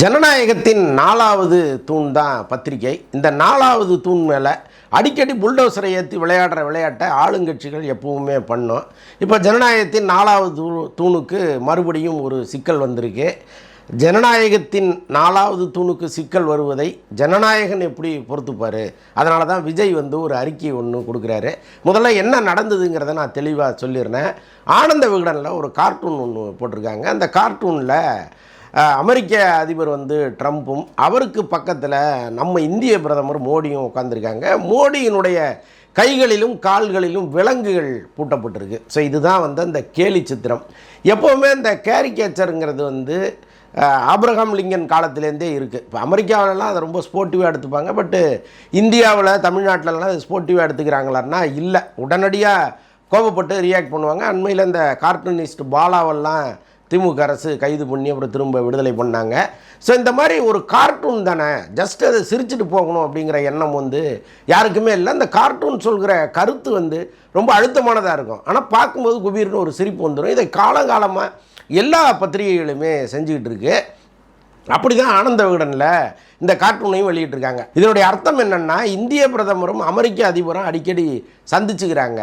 ஜனநாயகத்தின் நாலாவது தூண் தான் பத்திரிகை. இந்த நாலாவது தூண் மேலே அடிக்கடி புல்டோசரை ஏற்றி விளையாடுற விளையாட்டை ஆளுங்கட்சிகள் எப்பவுமே பண்ணும். இப்போ ஜனநாயகத்தின் நாலாவது தூ தூணுக்கு மறுபடியும் ஒரு சிக்கல் வந்திருக்கு. ஜனநாயகத்தின் நாலாவது தூணுக்கு சிக்கல் வருவதை ஜனநாயகன் எப்படி பொறுத்துப்பார்? அதனால தான் விஜய் வந்து ஒரு அறிக்கை ஒன்று கொடுக்குறாரு. முதல்ல என்ன நடந்ததுங்கிறத நான் தெளிவாக சொல்லிடுறேன். ஆனந்த விகடனில் ஒரு கார்ட்டூன் ஒன்று போட்டிருக்காங்க. அந்த கார்ட்டூனில் அமெரிக்க அதிபர் வந்து ட்ரம்ப்பும் அவருக்கு பக்கத்தில் நம்ம இந்திய பிரதமர் மோடியும் உட்காந்துருக்காங்க மோடியினுடைய கைகளிலும் கால்களிலும் விலங்குகள் பூட்டப்பட்டிருக்கு. ஸோ இதுதான் வந்து அந்த கேலி சித்திரம். எப்போவுமே இந்த கேரிகேச்சருங்கிறது வந்து ஆப்ரஹாம் லிங்கன் காலத்துலேருந்தே இருக்குது இப்போ அமெரிக்காவிலலாம் அதை ரொம்ப ஸ்போர்ட்டிவாக எடுத்துப்பாங்க. பட்டு இந்தியாவில் தமிழ்நாட்டிலலாம் அது ஸ்போர்ட்டிவாக எடுத்துக்கிறாங்களான்னா இல்லை. உடனடியாக கோபப்பட்டு ரியாக்ட் பண்ணுவாங்க. அண்மையில் இந்த கார்ட்டூனிஸ்ட் பாலாவெல்லாம் திமுக அரசு கைது பண்ணி அப்புறம் திரும்ப விடுதலை பண்ணாங்க. ஸோ இந்த மாதிரி ஒரு கார்ட்டூன் தானே. ஜஸ்ட் அதை சிரிச்சுட்டு போகணும் அப்படிங்கிற எண்ணம் வந்து யாருக்குமே இல்லை. அந்த கார்ட்டூன் சொல்கிற கருத்து வந்து ரொம்ப அழுத்தமானதாக இருக்கும். ஆனால் பார்க்கும்போது குபீர்னு ஒரு சிரிப்பு வந்துடும் இதை காலங்காலமாக எல்லா பத்திரிகைகளுமே செஞ்சுக்கிட்டு இருக்கு. அப்படி தான் ஆனந்த விகடனில் இந்த கார்ட்டூனையும் வெளியிட்டிருக்காங்க. இதனுடைய அர்த்தம் என்னென்னா இந்திய பிரதமரும் அமெரிக்க அதிபரும் அடிக்கடி சந்திச்சுக்கிறாங்க.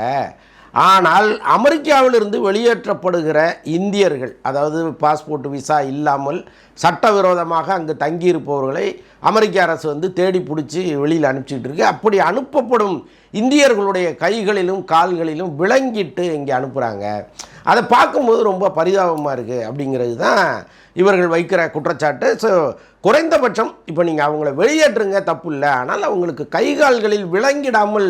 ஆனால் அமெரிக்காவிலிருந்து வெளியேற்றப்படுகிற இந்தியர்கள் அதாவது பாஸ்போர்ட் விசா இல்லாமல் சட்டவிரோதமாக அங்கு தங்கியிருப்பவர்களை அமெரிக்க அரசு வந்து தேடி பிடிச்சி வெளியில் அனுப்பிச்சிட்டு இருக்கு. அப்படி அனுப்பப்படும் இந்தியர்களுடைய கைகளிலும் கால்களிலும் விளங்கிட்டு இங்கே அனுப்புகிறாங்க அதை பார்க்கும்போது ரொம்ப பரிதாபமாக இருக்குது அப்படிங்கிறது தான் இவர்கள் வைக்கிற குற்றச்சாட்டு. ஸோ குறைந்தபட்சம் இப்போ நீங்கள் அவங்கள வெளியேற்றுங்க தப்பு இல்லை. ஆனால் அவங்களுக்கு கை கால்களில் விளங்கிடாமல்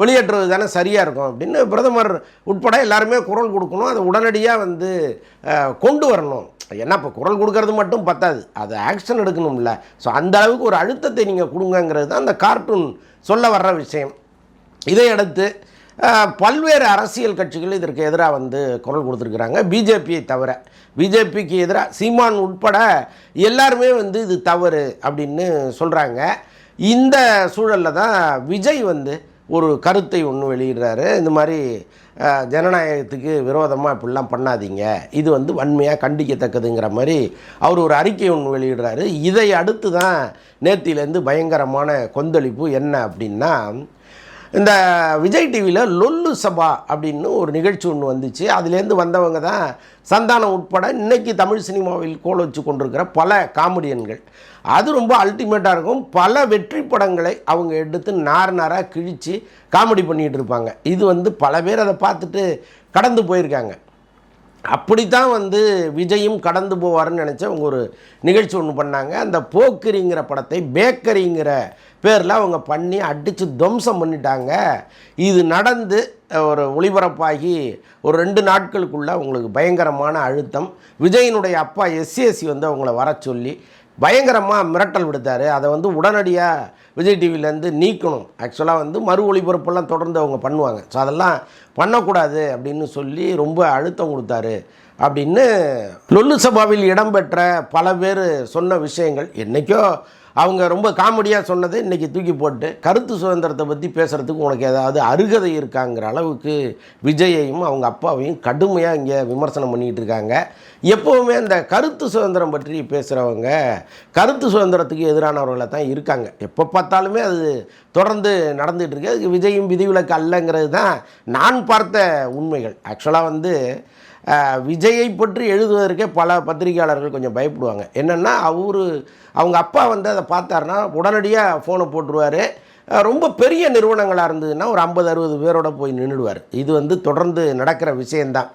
வெளியேற்றுவது தானே சரியாக இருக்கும் அப்படின்னு பிரதமர் உட்பட எல்லாருமே குரல் கொடுக்கணும். அதை உடனடியாக வந்து கொண்டு வரணும். ஏன்னா இப்போ குரல் கொடுக்கறது மட்டும் பத்தாது. அதை ஆக்ஷன் எடுக்கணும்ல. ஸோ அந்த அளவுக்கு ஒரு அழுத்தத்தை நீங்கள் கொடுங்கங்கிறது தான் அந்த கார்ட்டூன் சொல்ல வர்ற விஷயம். இதையடுத்து பல்வேறு அரசியல் கட்சிகள் இதற்கு எதிராக வந்து குரல் கொடுத்துருக்குறாங்க. பிஜேபியை தவிர பிஜேபிக்கு எதிராக சீமான் உட்பட எல்லாருமே வந்து இது தவறு அப்படின்னு சொல்கிறாங்க இந்த சூழலில் தான் விஜய் வந்து ஒரு கருத்தை ஒன்று வெளியிடுறாரு. இந்த மாதிரி ஜனநாயகத்துக்கு விரோதமாக இப்படிலாம் பண்ணாதீங்க. இது வந்து வன்மையாக கண்டிக்கத்தக்கதுங்கிற மாதிரி அவர் ஒரு அறிக்கை ஒன்று வெளியிடுறாரு. இதை அடுத்து தான் நேத்திலேருந்து பயங்கரமான கொந்தளிப்பு என்ன அப்படின்னா இந்த விஜய் டிவியில் லொல்லு சபா அப்படின்னு ஒரு நிகழ்ச்சி ஒன்று வந்துச்சு. அதுலேருந்து வந்தவங்க தான் சந்தானம் உட்பட இன்றைக்கி தமிழ் சினிமாவில் கோல் வச்சு கொண்டிருக்கிற பல காமெடியன்கள். அது ரொம்ப அல்டிமேட்டாக இருக்கும். பல வெற்றி படங்களை அவங்க எடுத்து நார் நாராக கிழித்து காமெடி பண்ணிகிட்டு இருப்பாங்க. இது வந்து பல பேர் அதை பார்த்துட்டு கடந்து போயிருக்காங்க. அப்படித்தான் வந்து விஜயும் கடந்து போவார்னு நினச்ச அவங்க ஒரு நிகழ்ச்சி ஒன்று பண்ணாங்க. அந்த போக்கரிங்கிற படத்தை பேக்கரிங்கிற பேரில் அவங்க பண்ணி அடித்து துவம்சம் பண்ணிட்டாங்க. இது நடந்து ஒரு ஒளிபரப்பாகி ஒரு ரெண்டு நாட்களுக்குள்ளே அவங்களுக்கு பயங்கரமான அழுத்தம். விஜயினுடைய அப்பா எஸ்சிஎஸ்சி வந்து அவங்கள வர சொல்லி பயங்கரமாக மிரட்டல் விடுத்தார். அதை வந்து உடனடியாக விஜய் டிவிலேருந்து நீக்கணும். ஆக்சுவலாக வந்து மறு ஒளிபரப்பெல்லாம் தொடர்ந்து அவங்க பண்ணுவாங்க. ஸோ அதெல்லாம் பண்ணக்கூடாது அப்படின்னு சொல்லி ரொம்ப அழுத்தம் கொடுத்தாரு. அப்படின்னு லொல்லு சபாவில் இடம்பெற்ற பல பேர் சொன்ன விஷயங்கள். என்றைக்கோ அவங்க ரொம்ப காமெடியாக சொன்னதை இன்றைக்கி தூக்கி போட்டு கருத்து சுதந்திரத்தை பற்றி பேசுகிறதுக்கு உனக்கு ஏதாவது அருகதை இருக்காங்கிற அளவுக்கு விஜயையும் அவங்க அப்பாவையும் கடுமையாக இங்கே விமர்சனம் பண்ணிகிட்டு இருக்காங்க. எப்போவுமே இந்த கருத்து சுதந்திரம் பற்றி பேசுகிறவங்க கருத்து சுதந்திரத்துக்கு எதிரானவர்களை தான் இருக்காங்க. எப்போ பார்த்தாலுமே அது தொடர்ந்து நடந்துகிட்டு இருக்கு. அதுக்கு விஜயும் விதிவிலக்கு அல்லங்கிறது தான் நான் பார்த்த உண்மைகள். ஆக்சுவலாக வந்து விஜயை பற்றி எழுதுவதற்கே பல பத்திரிகையாளர்கள் கொஞ்சம் பயப்படுவாங்க. என்னென்னா அவரு அவங்க அப்பா வந்து அதை பார்த்தாருன்னா உடனடியாக ஃபோனை போட்டுருவார். ரொம்ப பெரிய நிறுவனங்களாக இருந்ததுன்னா ஒரு ஐம்பது அறுபது பேரோட போய் நின்றுடுவார் இது வந்து தொடர்ந்து நடக்கிற விஷயந்தான்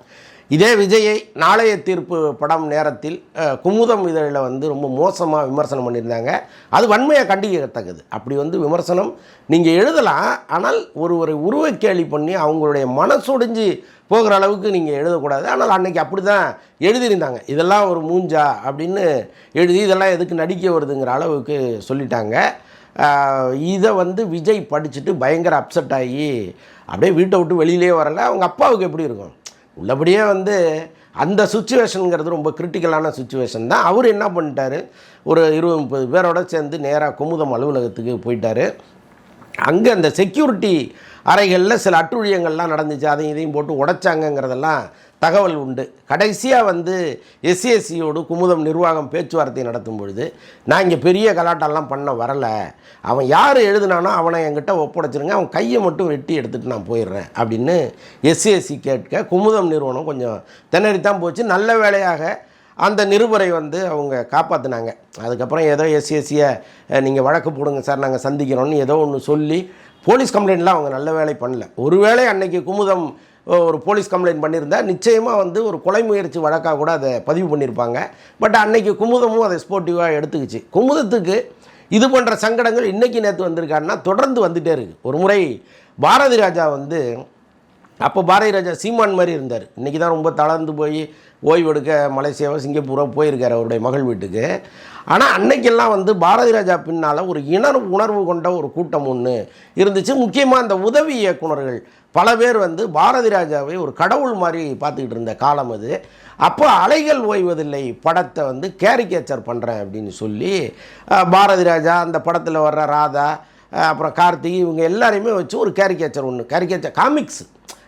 இதே விஜயை நாளைய தீர்ப்பு படம் நேரத்தில் குமுதம் இதழில் வந்து ரொம்ப மோசமாக விமர்சனம் பண்ணியிருந்தாங்க. அது வன்மையாக கண்டிக்கத்தக்கது. அப்படி வந்து விமர்சனம் நீங்கள் எழுதலாம் ஆனால் ஒருவரை உருவக்கேலி பண்ணி அவங்களுடைய மனசொடிஞ்சு போகிற அளவுக்கு நீங்கள் எழுதக்கூடாது. ஆனால் அன்னைக்கு அப்படி தான் எழுதியிருந்தாங்க. இதெல்லாம் ஒரு மூஞ்சா அப்படின்னு எழுதி இதெல்லாம் எதுக்கு நடிக்க வருதுங்கிற அளவுக்கு சொல்லிட்டாங்க. இதை வந்து விஜய் படிச்சுட்டு பயங்கர அப்செட் ஆகி அப்படியே வீட்டை விட்டு வெளியிலே வரல. அவங்க அப்பாவுக்கு எப்படி இருக்கும்? உள்ளபடியே வந்து அந்த சுச்சுவேஷனுங்கிறது ரொம்ப கிரிட்டிக்கலான சுச்சுவேஷன் தான். அவர் என்ன பண்ணிட்டாரு? ஒரு இருபது முப்பது பேரோட சேர்ந்து நேராக குமுதம் அலுவலகத்துக்கு போயிட்டார். அங்கே அந்த செக்யூரிட்டி அறைகளில் சில அட்டுழியங்கள்லாம் நடந்துச்சு. அதையும் இதையும் போட்டு உடைச்சாங்கங்கிறதெல்லாம் தகவல் உண்டு. கடைசியாக வந்து எஸ்சிஎஸ்சியோடு குமுதம் நிர்வாகம் பேச்சுவார்த்தை நடத்தும் பொழுது நான் இங்கே பெரிய கலாட்டெல்லாம் பண்ண வரலை. அவன் யார் எழுதுனானோ அவனை என்கிட்ட ஒப்படைச்சிருங்க அவன் கையை மட்டும் வெட்டி எடுத்துகிட்டு நான் போயிடுறேன் அப்படின்னு எஸ்சிஎஸ்சி கேட்க குமுதம் நிறுவனம் கொஞ்சம் திணறித்தான் போச்சு. நல்ல வேலையாக அந்த நிருபரை வந்து அவங்க காப்பாற்றினாங்க அதுக்கப்புறம் ஏதோ எஸ்சிஎஸ்சியை நீங்கள் வழக்கு போடுங்க சார் நாங்கள் சந்திக்கிறோன்னு ஏதோ ஒன்று சொல்லி போலீஸ் கம்ப்ளைண்ட்லாம் அவங்க நல்ல வேலை பண்ணல. ஒருவேளை அன்னைக்கு குமுதம் ஒரு போலீஸ் கம்ப்ளைண்ட் பண்ணியிருந்தேன் நிச்சயமாக வந்து ஒரு கொலை முயற்சி வழக்காக கூட அதை பதிவு பண்ணியிருப்பாங்க. பட் அன்னைக்கு குமுதமும் அதை ஸ்போர்ட்டிவாக எடுத்துக்கிச்சு. குமுதத்துக்கு இது போன்ற சங்கடங்கள் இன்றைக்கி நேற்று வந்திருக்காருன்னா தொடர்ந்து வந்துகிட்டே இருக்குது ஒரு முறை பாரதி ராஜா வந்து அப்போ பாரதி ராஜா சீமான் மாதிரி இருந்தார். இன்றைக்கி தான் ரொம்ப தளர்ந்து போய் ஓய்வு எடுக்க மலேசியாவை சிங்கப்பூரோ போயிருக்கார் அவருடைய மகள் வீட்டுக்கு. ஆனால் அன்னைக்கெல்லாம் வந்து பாரதி ராஜா பின்னால் ஒரு இணர் உணர்வு கொண்ட ஒரு கூட்டம் ஒன்று இருந்துச்சு. முக்கியமாக அந்த உதவி இயக்குனர்கள் பல பேர் வந்து பாரதி ராஜாவை ஒரு கடவுள் மாதிரி பார்த்துக்கிட்டு இருந்த காலம் அது. அப்போ அலைகள் ஓய்வதில்லை படத்தை வந்து கேரிகேச்சர் பண்ணுறேன் அப்படின்னு சொல்லி பாரதி ராஜா அந்த படத்தில் வர்ற ராதா அப்புறம் கார்த்திக் இவங்க எல்லாரையுமே வச்சு ஒரு கேரிகேச்சர் ஒன்று கேரிகேச்சர் காமிக்ஸ்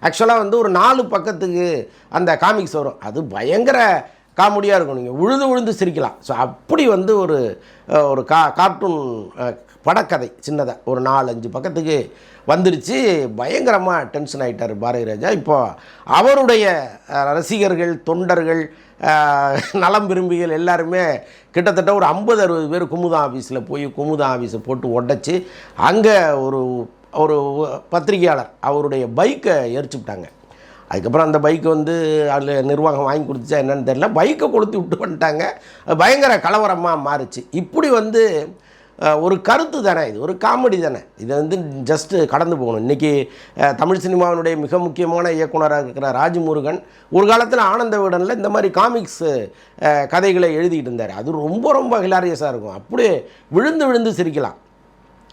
ஆக்சுவலாக வந்து ஒரு நாலு பக்கத்துக்கு அந்த காமிக்ஸ் வரும். அது பயங்கர காமெடியாக இருக்கும். நீங்கள் உழுது உழுந்து சிரிக்கலாம். ஸோ அப்படி வந்து ஒரு ஒரு கா கார்ட்டூன் படக்கதை சின்னதாக ஒரு நாலஞ்சு பக்கத்துக்கு வந்துருச்சு. பயங்கரமாக டென்ஷன் ஆகிட்டார் பாரதி ராஜா. இப்போ அவருடைய ரசிகர்கள் தொண்டர்கள் நலம் விரும்பிகள் எல்லாருமே கிட்டத்தட்ட ஒரு ஐம்பது அறுபது பேர் குமுதா ஆஃபீஸில் போய் குமுதா ஆஃபீஸை போட்டு உடச்சி அங்கே ஒரு ஒரு பத்திரிகையாளர் அவருடைய பைக்கை எரிச்சு விட்டாங்க அதுக்கப்புறம் அந்த பைக்கு வந்து அதில் நிர்வாகம் வாங்கி கொடுத்துச்சா என்னென்னு தெரியல. பைக்கை கொளுத்தி விட்டு வந்துட்டாங்க. பயங்கர கலவரமாக மாறுச்சு. இப்படி வந்து ஒரு கருத்து தானே இது. ஒரு காமெடி தானே. இதை வந்து ஜஸ்ட்டு கடந்து போகணும். இன்றைக்கி தமிழ் சினிமாவினுடைய மிக முக்கியமான இயக்குனராக இருக்கிற ராஜமுருகன் ஒரு காலத்தில் ஆனந்த விடனில் இந்த மாதிரி காமிக்ஸ் கதைகளை எழுதிக்கிட்டு இருந்தார். அது ரொம்ப ரொம்ப ஹிலாரியஸாக இருக்கும். அப்படியே விழுந்து விழுந்து சிரிக்கலாம்.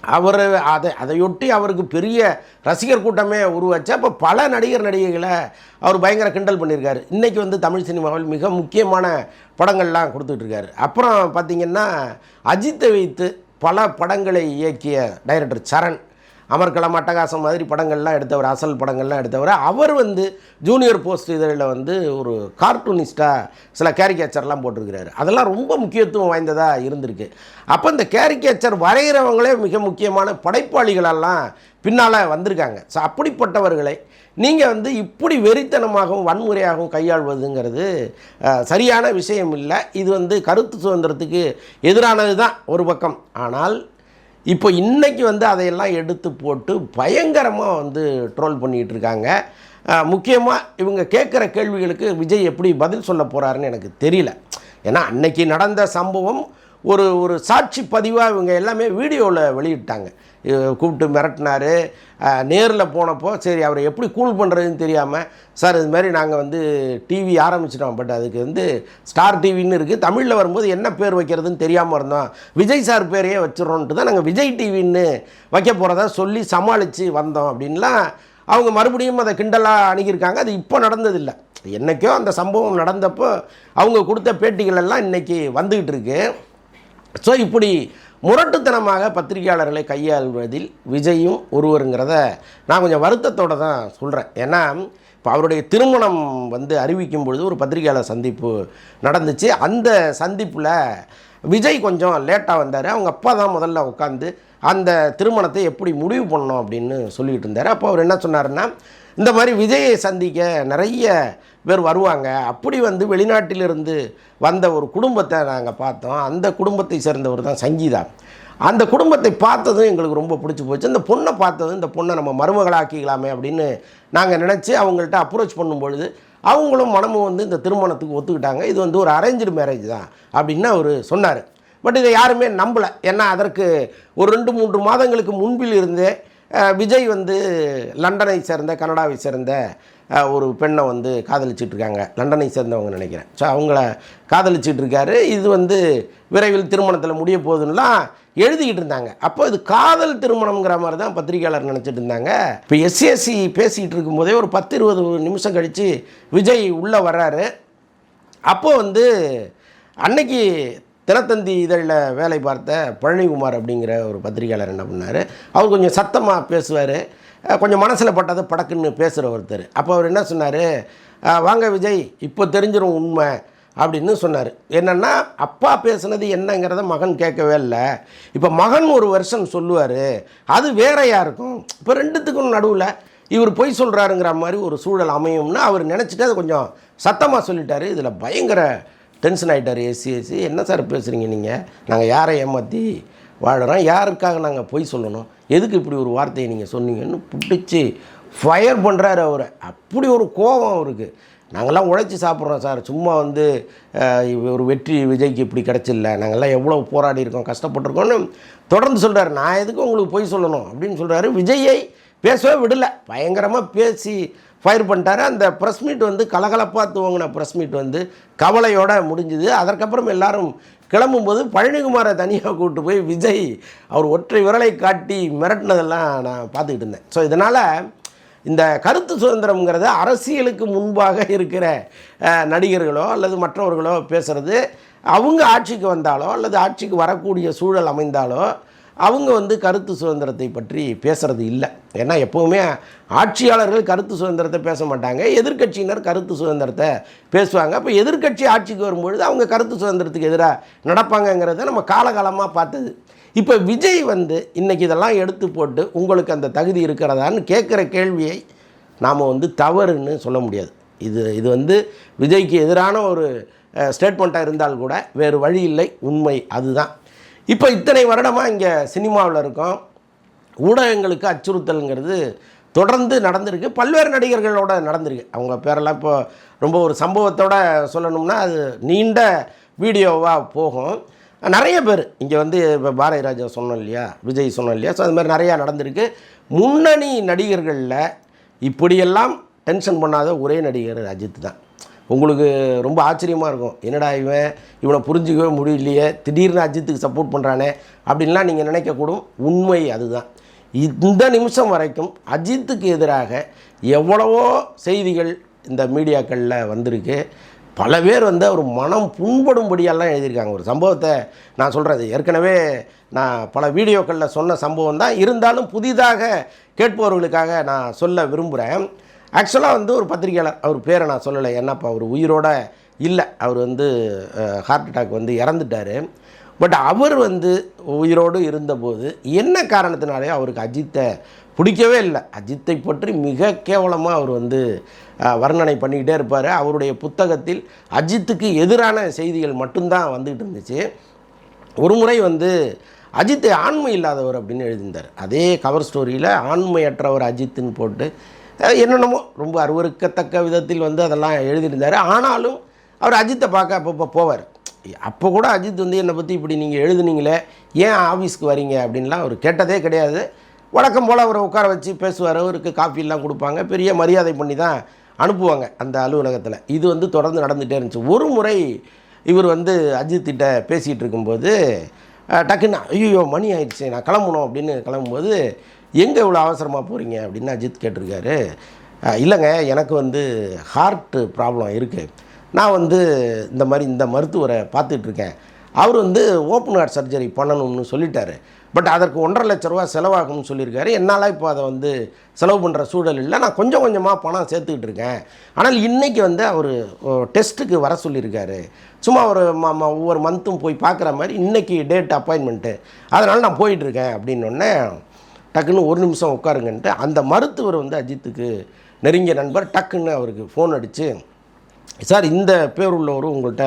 அவர் அதை அதையொட்டி அவருக்கு பெரிய ரசிகர் கூட்டமே உருவாச்சு. அப்போ பல நடிகர் நடிகைகளை அவர் பயங்கர கிண்டல் பண்ணியிருக்காரு. இன்றைக்கி வந்து தமிழ் சினிமாவில் மிக முக்கியமான படங்கள்லாம் கொடுத்துட்ருக்காரு. அப்புறம் பார்த்திங்கன்னா அஜித்தை வைத்து பல படங்களை இயக்கிய டைரக்டர் சரண். அமர்கலம் அட்டகாசம் மாதிரி படங்கள்லாம் எடுத்தவர் அசல் படங்கள்லாம் எடுத்தவர். அவர் வந்து ஜூனியர் போஸ்ட் இதழில் வந்து ஒரு கார்ட்டூனிஸ்ட்டாக சில கேரிகேச்சர்லாம் போட்டிருக்கிறாரு. அதெல்லாம் ரொம்ப முக்கியத்துவம் வாய்ந்ததாக இருந்திருக்கு. அப்போ இந்த கேரிகேச்சர் வரைகிறவங்களே மிக முக்கியமான படைப்பாளிகளெல்லாம் பின்னால் வந்திருக்காங்க. ஸோ அப்படிப்பட்டவர்களை நீங்கள் வந்து இப்படி வெறித்தனமாகவும் வன்முறையாகவும் கையாள்வதுங்கிறது சரியான விஷயம் இல்லை. இது வந்து கருத்து சுதந்திரத்துக்கு எதிரானது தான் ஒரு பக்கம். ஆனால் இப்போ இன்றைக்கி வந்து அதையெல்லாம் எடுத்து போட்டு பயங்கரமாக வந்து ட்ரோல் பண்ணிகிட்டு இருக்காங்க. முக்கியமாக இவங்க கேட்குற கேள்விகளுக்கு விஜய் எப்படி பதில் சொல்ல போகிறாருன்னு எனக்கு தெரியல. ஏன்னா அன்னைக்கு நடந்த சம்பவம் ஒரு ஒரு சாட்சி பதிவாக இவங்க எல்லாமே வீடியோவில் வெளியிட்டாங்க. கூப்பிட்டு மிரட்டினார். நேரில் போனப்போ சரி அவரை எப்படி கூல் பண்ணுறதுன்னு தெரியாமல் சார் இது மாதிரி நாங்கள் வந்து டிவி ஆரம்பிச்சிட்டோம். பட் அதுக்கு வந்து ஸ்டார் டிவின்னு இருக்குது தமிழில் வரும்போது என்ன பேர் வைக்கிறதுன்னு தெரியாமல் இருந்தோம். விஜய் சார் பேரையே வச்சிடறோன்ட்டு தான் நாங்கள் விஜய் டிவின்னு வைக்க போகிறதா சொல்லி சமாளித்து வந்தோம். அப்படின்லாம் அவங்க மறுபடியும் அதை கிண்டலாக அணுகியிருக்காங்க. அது இப்போ நடந்ததில்லை. என்னைக்கோ அந்த சம்பவம் நடந்தப்போ அவங்க கொடுத்த பேட்டிகளெல்லாம் இன்றைக்கி வந்துக்கிட்டு இருக்குது ஸோ இப்படி முரட்டுத்தனமாக பத்திரிகையாளர்களை கையாள்வதில் விஜயும் ஒருவருங்கிறத நான் கொஞ்சம் வருத்தத்தோடு தான் சொல்கிறேன் ஏன்னா இப்போ அவருடைய திருமணம் வந்து அறிவிக்கும் பொழுது ஒரு பத்திரிகையாளர் சந்திப்பு நடந்துச்சு. அந்த சந்திப்பில் விஜய் கொஞ்சம் லேட்டாக வந்தார். அவங்க அப்பா தான் முதல்ல உட்காந்து அந்த திருமணத்தை எப்படி முடிவு பண்ணோம் அப்படின்னு சொல்லிக்கிட்டு இருந்தார். அப்போ அவர் என்ன சொன்னார்னா இந்த மாதிரி விஜயை சந்திக்க நிறைய பேர் வருவாங்க. அப்படி வந்து வெளிநாட்டிலிருந்து வந்த ஒரு குடும்பத்தை நாங்கள் பார்த்தோம். அந்த குடும்பத்தை சேர்ந்தவர் தான் சங்கீதா. அந்த குடும்பத்தை பார்த்ததும் எங்களுக்கு ரொம்ப பிடிச்சி போச்சு. இந்த பொண்ணை பார்த்ததும் இந்த பொண்ணை நம்ம மருமகளாக்கிக்கலாமே அப்படின்னு நாங்கள் நினச்சி அவங்கள்ட்ட அப்ரோச் பண்ணும்பொழுது அவங்களும் மனமும் வந்து இந்த திருமணத்துக்கு ஒத்துக்கிட்டாங்க. இது வந்து ஒரு அரேஞ்சு மேரேஜ் தான் அப்படின்னு அவர் சொன்னார். பட் இதை யாருமே நம்பலை. ஏன்னா அதற்கு ஒரு ரெண்டு மூன்று மாதங்களுக்கு முன்பில் இருந்தே விஜய் வந்து லண்டனை சேர்ந்த கனடாவை சேர்ந்த ஒரு பெண்ணை வந்து காதலிச்சிட்டு இருக்காங்க லண்டனை சேர்ந்தவங்க நினைக்கிறேன். ஸோ அவங்கள காதலிச்சிட்டு இருக்காரு இது வந்து விரைவில் திருமணத்தில் முடிய போகுதுன்னெலாம் எழுதிக்கிட்டு இருந்தாங்க அப்போ இது காதல் திருமணம்ங்கிற மாதிரி தான் பத்திரிகையாளர் நினச்சிட்டு இருந்தாங்க இப்போ எஸ்எஸ்சி பேசிகிட்டு இருக்கும்போதே ஒரு பத்து இருபது நிமிஷம் கழித்து விஜய் உள்ளே வர்றாரு. அப்போது வந்து அன்னைக்கு தினத்தந்தி இதழில் வேலை பார்த்த பழனிகுமார் அப்படிங்கிற ஒரு பத்திரிகையாளர் என்ன பண்ணார்? அவர் கொஞ்சம் சத்தமாக பேசுவார். கொஞ்சம் மனசில் பட்டதை படக்குன்னு பேசுகிற ஒருத்தர். அப்போ அவர் என்ன சொன்னார்? வாங்க விஜய் இப்போ தெரிஞ்சிடும் உண்மை அப்படின்னு சொன்னார். என்னென்னா அப்பா பேசுனது என்னங்கிறத மகன் கேட்கவே இல்லை. இப்போ மகன் ஒரு வருஷம் சொல்லுவார். அது வேறையாக இருக்கும். இப்போ ரெண்டுத்துக்கும் நடுவில் இவர் பொய் சொல்கிறாருங்கிற மாதிரி ஒரு சூழல் அமையும்னு அவர் நினச்சிட்டு அதை கொஞ்சம் சத்தமாக சொல்லிட்டார். இதில் பயங்கர டென்ஷன் ஆகிட்டார் ஏசி ஏசி. என்ன சார் பேசுகிறீங்க நீங்கள் நாங்கள் யாரை ஏமாற்றி வாழ்கிறோம் யாருக்காக நாங்கள் பொய் சொல்லணும்? எதுக்கு இப்படி ஒரு வார்த்தையை நீங்கள் சொன்னீங்கன்னு பிடிச்சி ஃபயர் பண்ணுறாரு அவரை. அப்படி ஒரு கோபம் அவருக்கு. நாங்கள்லாம் உழைச்சி சாப்பிட்றோம் சார். சும்மா வந்து ஒரு வெற்றி விஜய்க்கு இப்படி கிடச்சில்ல. நாங்கள்லாம் எவ்வளோ போராடி இருக்கோம் கஷ்டப்பட்டிருக்கோம்னு தொடர்ந்து சொல்கிறாரு நான் எதுக்கு உங்களுக்கு பொய் சொல்லணும் அப்படின்னு சொல்கிறாரு விஜயை பேசவே விடலை. பயங்கரமாக பேசி ஃபயர் பண்ணிட்டாரு. அந்த ப்ரெஸ் மீட் வந்து கலகலப்பாக துவங்கின ப்ரெஸ் மீட் வந்து கவலையோட முடிஞ்சுது. அதற்கப்புறம் எல்லாரும் கிளம்பும்போது பழனிக்குமாரை தனியாக கூப்பிட்டு போய் விஜய் அவர் ஒற்றை விரலை காட்டி மிரட்டினதெல்லாம் நான் பார்த்துக்கிட்டு இருந்தேன். ஸோ இதனால் இந்த கருத்து சுதந்திரம்ங்கிறது அரசியலுக்கு முன்பாக இருக்கிற நடிகர்களோ அல்லது மற்றவர்களோ பேசுகிறது அவங்க ஆட்சிக்கு வந்தாலோ அல்லது ஆட்சிக்கு வரக்கூடிய சூழல் அமைந்தாலோ அவங்க வந்து கருத்து சுதந்திரத்தை பற்றி பேசுறது இல்லை. ஏன்னா எப்போவுமே ஆட்சியாளர்கள் கருத்து சுதந்திரத்தை பேச மாட்டாங்க. எதிர்க்கட்சியினர் கருத்து சுதந்திரத்தை பேசுவாங்க. அப்போ எதிர்க்கட்சி ஆட்சிக்கு வரும்பொழுது அவங்க கருத்து சுதந்திரத்துக்கு எதிராக நடப்பாங்கங்கிறத நம்ம காலகாலமாக பார்த்தது. இப்போ விஜய் வந்து இன்னைக்கு இதெல்லாம் எடுத்து போட்டு உங்களுக்கு அந்த தகுதி இருக்கிறதான்னு கேட்குற கேள்வியை நாம் வந்து தவறுன்னு சொல்ல முடியாது. இது இது வந்து விஜய்க்கு எதிரான ஒரு ஸ்டேட்மெண்ட்டாக இருந்தால் கூட வேறு வழி இல்லை. உண்மை அதுதான். இப்போ இத்தனை வருடமாக இங்கே சினிமாவில் இருக்கோம். ஊடகங்களுக்கு அச்சுறுத்தல்ங்கிறது தொடர்ந்து நடந்திருக்கு. பல்வேறு நடிகர்களோட நடந்திருக்கு. அவங்க பேரெல்லாம் இப்போ ரொம்ப ஒரு சம்பவத்தோட சொல்லணும்னா அது நீண்ட வீடியோவாக போகும். நிறைய பேர் இங்கே வந்து இப்போ பாரதி ராஜா சொன்னோம் இல்லையா? விஜய் சொன்னோம் இல்லையா? ஸோ அது மாதிரி நிறையா நடந்திருக்கு. முன்னணி நடிகர்களில் இப்படியெல்லாம் டென்ஷன் பண்ணாத ஒரே நடிகர் அஜித் தான். உங்களுக்கு ரொம்ப ஆச்சரியமாக இருக்கும். என்னடா இவன்? இவனை புரிஞ்சிக்கவே முடியலையே. திடீர்னு அஜித்துக்கு சப்போர்ட் பண்ணுறானே அப்படின்லாம் நீங்கள் நினைக்கக்கூடும். உண்மை அதுதான். இந்த நிமிஷம் வரைக்கும் அஜித்துக்கு எதிராக எவ்வளவோ செய்திகள் இந்த மீடியாக்களில் வந்திருக்கு. பல பேர் வந்து அவர் மனம் புண்படும்படியெல்லாம் எழுதியிருக்காங்க. ஒரு சம்பவத்தை நான் சொல்கிறது ஏற்கனவே நான் பல வீடியோக்களில் சொன்ன சம்பவம் தான். இருந்தாலும் புதிதாக கேட்பவர்களுக்காக நான் சொல்ல விரும்புகிறேன் ஆக்சுவலாக வந்து ஒரு பத்திரிகையாளர் அவர் பேரை நான் சொல்லலை. என்னப்பா அவர் உயிரோட இல்லை. அவர் வந்து ஹார்ட் அட்டாக் வந்து இறந்துட்டார். பட் அவர் வந்து உயிரோடு இருந்தபோது என்ன காரணத்தினாலே அவருக்கு அஜித்தை பிடிக்கவே இல்லை? அஜித்தை பற்றி மிக கேவலமாக அவர் வந்து வர்ணனை பண்ணிக்கிட்டே இருப்பார். அவருடைய புத்தகத்தில் அஜித்துக்கு எதிரான செய்திகள் மட்டும்தான் வந்துக்கிட்டு இருந்துச்சு. ஒரு முறை வந்து அஜித் ஆண்மை இல்லாதவர் அப்படின்னு எழுதியிருந்தார். அதே கவர் ஸ்டோரியில் ஆண்மையற்றவர் அஜித்துன்னு போட்டு என்னென்னமோ? ரொம்ப அருவருக்கத்தக்க விதத்தில் வந்து அதெல்லாம் எழுதியிருந்தார். ஆனாலும் அவர் அஜித்தை பார்க்க அப்பப்போ போவார். அப்போ கூட அஜித் வந்து என்னை பற்றி இப்படி நீங்கள் எழுதுனீங்களே ஏன் ஆஃபீஸ்க்கு வரீங்க அப்படின்லாம் அவர் கேட்டதே கிடையாது. வழக்கம் போல் அவரை உட்கார வச்சு பேசுவார். அவருக்கு காஃபிலாம் கொடுப்பாங்க. பெரிய மரியாதை பண்ணி தான் அனுப்புவாங்க அந்த அலுவலகத்தில். இது வந்து தொடர்ந்து நடந்துகிட்டே இருந்துச்சு. ஒரு முறை இவர் வந்து அஜித்திட்ட பேசிகிட்டு இருக்கும்போது டக்குன்னு ஐயோ மணி ஆயிடுச்சு நான் கிளம்பணும் அப்படின்னு கிளம்பும்போது எங்கே இவ்வளோ அவசரமாக போகிறீங்க அப்படின்னு அஜித் கேட்டிருக்காரு. இல்லைங்க எனக்கு வந்து ஹார்ட்டு ப்ராப்ளம் இருக்குது நான் வந்து இந்த மாதிரி இந்த மருத்துவரை பார்த்துட்ருக்கேன். அவர் வந்து ஓப்பன் ஹார்ட் சர்ஜரி பண்ணணும்னு சொல்லிட்டாரு. பட் அதற்கு ஒன்றரை லட்ச ரூபா செலவாகும்னு சொல்லியிருக்காரு. என்னால் இப்போ அதை வந்து செலவு பண்ணுற சூழல் இல்லை. நான் கொஞ்சம் கொஞ்சமாக பணம் சேர்த்துக்கிட்டு இருக்கேன் ஆனால் இன்றைக்கி வந்து அவர் டெஸ்ட்டுக்கு வர சொல்லியிருக்காரு. சும்மா ஒரு ம- ஒவ்வொரு மந்த்தும் போய் பார்க்குற மாதிரி இன்றைக்கி டேட் அப்பாயின்மெண்ட்டு அதனால் நான் போயிட்டுருக்கேன் அப்படின்னொடனே டக்குன்னு ஒரு நிமிஷம் உட்காருங்கன்ட்டு அந்த மருத்துவர் வந்து அஜித்துக்கு நெருங்கிய நண்பர் டக்குன்னு அவருக்கு ஃபோன் அடித்து சார் இந்த பேர் உள்ளவரும் உங்கள்கிட்ட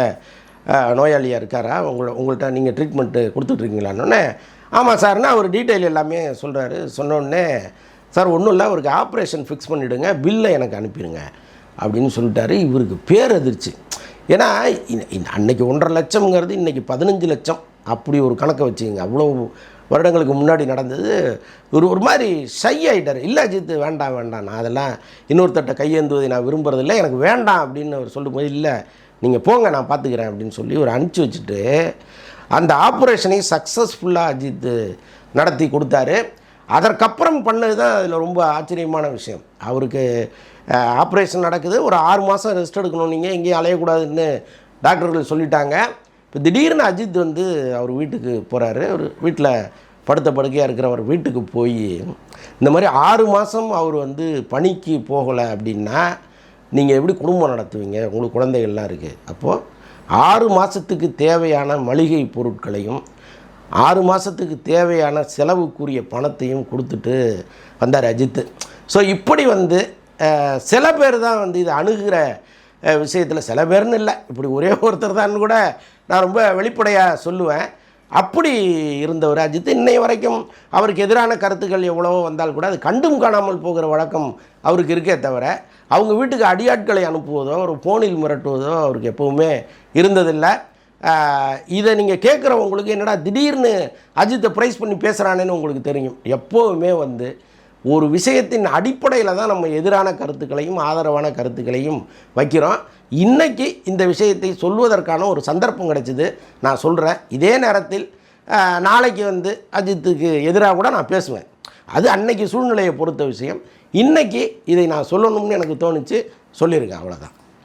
நோயாளியாக இருக்காரா? உங்களை உங்கள்கிட்ட நீங்கள் ட்ரீட்மெண்ட்டு கொடுத்துட்ருக்கீங்களான்னொன்னே ஆமாம் சார்னா அவர் டீட்டெயில் எல்லாமே சொல்கிறாரு சொன்னோடனே சார் ஒன்றும் இல்லை அவருக்கு ஆப்ரேஷன் ஃபிக்ஸ் பண்ணிவிடுங்க பில்லை எனக்கு அனுப்பிடுங்க. அப்படின்னு சொல்லிட்டாரு. இவருக்கு பேர் அதிர்ச்சி. ஏன்னா அன்னைக்கு ஒன்றரை லட்சம்ங்கிறது இன்றைக்கி பதினஞ்சு லட்சம். அப்படி ஒரு கணக்கை வச்சுக்கோங்க. அவ்வளோ வருடங்களுக்கு முன்னாடி நடந்தது. ஒரு ஒரு மாதிரி ஷை ஆகிட்டார் இல்லை அஜித் வேண்டாம் வேண்டாம். நான் அதெல்லாம் இன்னொருத்தட்ட கையேந்துவதை நான் விரும்புறதில்லை. எனக்கு வேண்டாம் அப்படின்னு அவர் சொல்லும்போது இல்லை நீங்கள் போங்க நான் பார்த்துக்கிறேன் அப்படின்னு சொல்லி ஒரு அனுப்பிச்சி வச்சுட்டு அந்த ஆப்ரேஷனை சக்ஸஸ்ஃபுல்லாக அஜித் நடத்தி கொடுத்தாரு. அதற்கப்புறம் பண்ணது தான் அதில் ரொம்ப ஆச்சரியமான விஷயம். அவருக்கு ஆப்ரேஷன் நடக்குது. ஒரு ஆறு மாதம் ரெஸ்ட் எடுக்கணும். நீங்கள் எங்கேயும் அலையக்கூடாதுன்னு டாக்டர்கள் சொல்லிட்டாங்க. இப்போ திடீர்னு அஜித் வந்து அவர் வீட்டுக்கு போகிறாரு அவர் வீட்டில் படுத்த படுக்கையாக இருக்கிறவர் வீட்டுக்கு போய் இந்த மாதிரி ஆறு மாதம் அவர் வந்து பணிக்கு போகலை அப்படின்னா நீங்கள் எப்படி குடும்பம் நடத்துவீங்க? உங்களுக்கு குழந்தைகள்லாம் இருக்குது அப்போது ஆறு மாதத்துக்கு தேவையான மளிகை பொருட்களையும் ஆறு மாதத்துக்கு தேவையான செலவுக்குரிய பணத்தையும் கொடுத்துட்டு வந்தார் அஜித். ஸோ இப்படி வந்து சில பேர் தான் வந்து இதை அணுகிற விஷயத்தில் சில பேர்னு இல்லை. இப்படி ஒரே ஒருத்தர் தான் கூட நான் ரொம்ப வெளிப்படையாக சொல்லுவேன். அப்படி இருந்தவர் அஜித் இன்னை வரைக்கும் அவருக்கு எதிரான கருத்துக்கள் எவ்வளவோ வந்தால் கூட அது கண்டும் காணாமல் போகிற வழக்கம் அவருக்கு இருக்கே தவிர அவங்க வீட்டுக்கு அடியாட்களை அனுப்புவதோ ஒரு ஃபோனில் மிரட்டுவதோ அவருக்கு எப்போவுமே இருந்ததில்லை. இதை நீங்கள் கேட்குறவங்களுக்கு என்னடா திடீர்னு அஜித்தை ப்ரைஸ் பண்ணி பேசுகிறானேன்னு உங்களுக்கு தெரியும். எப்போவுமே வந்து ஒரு விஷயத்தின் அடிப்படையில் தான் நம்ம எதிரான கருத்துக்களையும் ஆதரவான கருத்துக்களையும் வைக்கிறோம். இன்றைக்கி இந்த விஷயத்தை சொல்வதற்கான ஒரு சந்தர்ப்பம் கிடைச்சிது. நான் சொல்கிறேன் இதே நேரத்தில் நாளைக்கு வந்து அஜித்துக்கு எதிராக கூட நான் பேசுவேன். அது அன்னைக்கு சூழ்நிலையை பொறுத்த விஷயம். இன்றைக்கி இதை நான் சொல்லணும்னு எனக்கு தோணுச்சு. சொல்லியிருக்கேன் அவ்வளோதான்